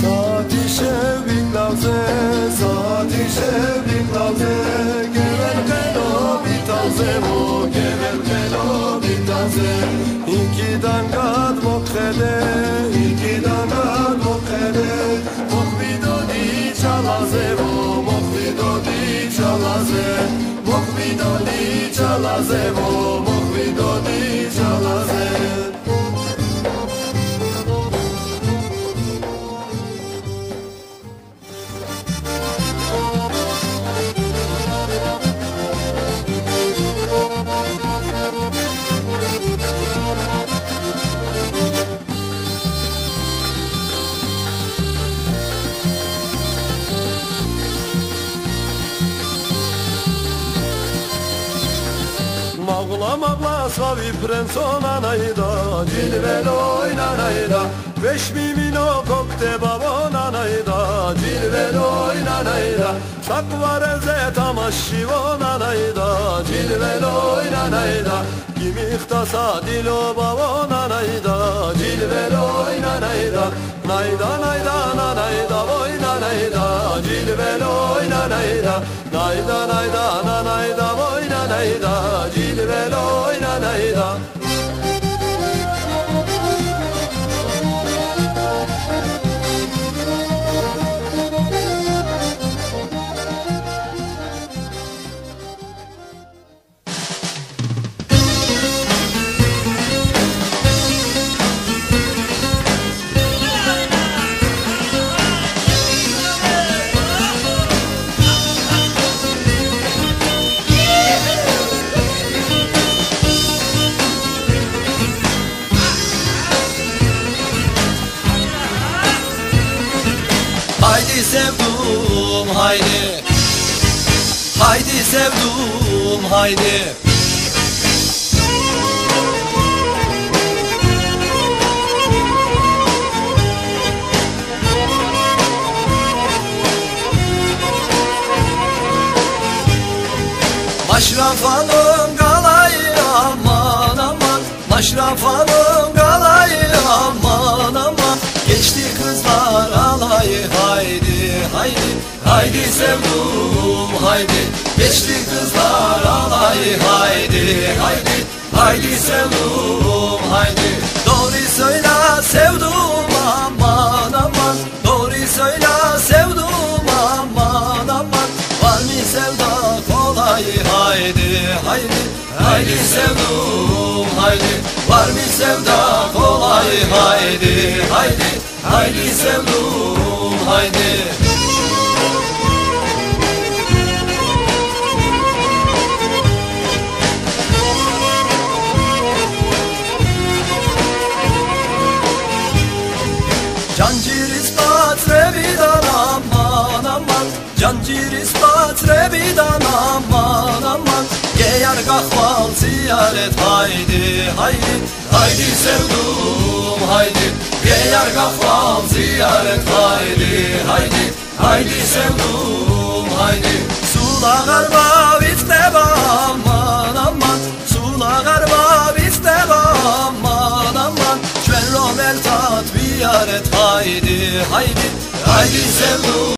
Saat işe bin saat işe Meno di Cialazemo Mağla mağla savi prensona najda Cilvelo oynanayda Beş mimino kokte babona najda Cilvelo oynanayda Sakvar eze tamaşşivona najda Cilvelo oynanayda Gimihta dilo babona najda Nayda nayda nanayda oynanayda Cilvelo oynanayda Nayda nayda nanayda oynanayda Cilvelo oynanayda Haydi sevdum haydi. Haydi sevdum haydi. Maşraf alın galayı aman aman. Maşraf alın haydi haydi sevdum haydi. Geçti kızlar alayı haydi haydi. Haydi sevdum haydi. Doğru söyle sevdum aman aman. Doğru söyle sevdum aman aman. Var mı sevda kolay? Haydi haydi. Haydi sevdum haydi. Var mı sevda kolay? Haydi haydi. Haydi sevdum haydi aman Cancir ispat revidan aman aman. Geyar kahval ziyaret haydi haydi. Haydi sevdum haydi. Geyar kahval ziyaret haydi haydi. Haydi sevdum haydi. Sula garba bifte aman aman. Sula garba bifte aman aman. Şven romel tat ziyaret haydi haydi. Haydi sevdum